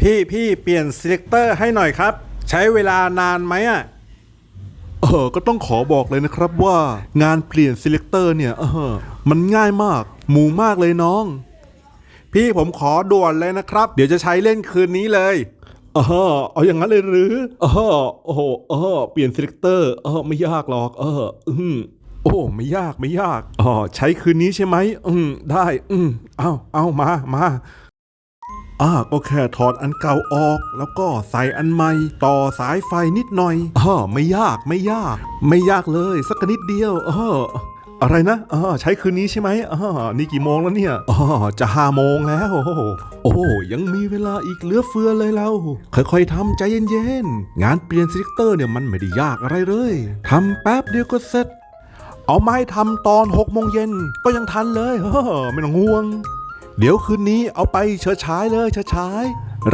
พี่พี่เปลี่ยน selector ให้หน่อยครับ ใช้เวลานานไหมอะเออก็ต้องขอบอกเลยนะครับว่างานเปลี่ยน selector เนี่ยเออมันง่ายมาก หมูมากเลยน้อง พี่ผมขอด่วนเลยนะครับ เดี๋ยวจะใช้เล่นคืนนี้เลยเออเอาอย่างนั้นเลยหรือเออโอ้โหเออเปลี่ยน selector เออไม่ยากหรอก เอออืมโอ้ไม่ยากไม่ยากอ๋อใช้คืนนี้ใช่ไหมอืมได้ อืมเอาเอามามา อ่าก็แค่ถอดอันเก่าออก แล้วก็ใส่อันใหม่ ต่อสายไฟนิดหน่อยอ๋อไม่ยากไม่ยาก ไม่ยากเลยสักนิดเดียวเอออะไรนะอ๋อใช้คืนนี้ใช่ไหมอ๋อนี่กี่โมงแล้วเนี่ยอ๋อจะห้าโมงแล้ว โอ้ยังมีเวลาอีกเหลือเฟือเลยเรา ค่อยๆทำใจเย็นๆ งานเปลี่ยนซิลิเตอร์เนี่ยมันไม่ได้ยากอะไรเลยทำแป๊บเดียวก็เสร็จ เอาไม้ทำตอนหกโมงเย็นก็ยังทันเลยเฮ้อไม่ต้องห่วง เดี๋ยวคืนนี้เอาไปเชิดฉายเลยเชิดฉาย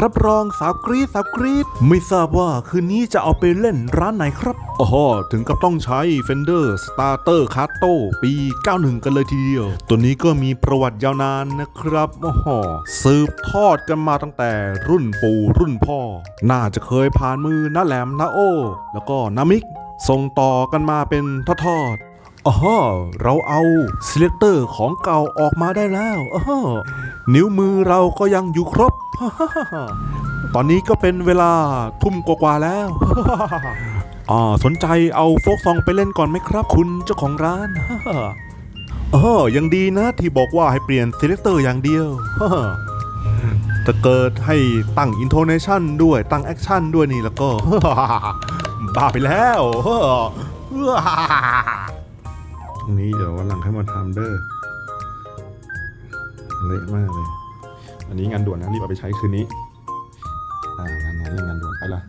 รับรองสาวกรีดสาวกรีดไม่ทราบว่าคืนนี้จะเอาไปเล่นร้านไหนครับอ๋อถึงกับต้องใช้ Fender Starter c a t o ปี 91 กันเลยทีเดียว ตัวนี้ก็มีประวัติยาวนานนะครับโอ้โหสืบทอดกันมาตั้งแต่รุ่นปู่รุ่นพ่อ น่าจะเคยผ่านมือน้าแหลมน้าโอ แล้วก็น้ามิกส่งต่อกันมาเป็นทอด อ๋อเราเอา selector ของเก่าออกมาได้แล้วอ๋อนิ้วมือเราก็ยังอยู่ครบ ตอนนี้ก็เป็นเวลาทุ่มกว่าๆแล้วอ่าสนใจเอาโฟกซองไปเล่นก่อนไหมครับ คุณเจ้าของร้านเออยังดีนะที่บอกว่าให้เปลี่ยน selector อย่างเดียวถ้าเกิดให้ตั้ง intonation ด้วยตั้ง action ด้วยนี่แล้วก็บ้าไปแล้ว รงนี้เดี๋ยววันหลังให้มาทำเด้อเละมากเลย อันนี้งานด่วนนะรีบเอาไปใช้คืนนี้ อ่างานงานเรื่องงานด่วนไปละ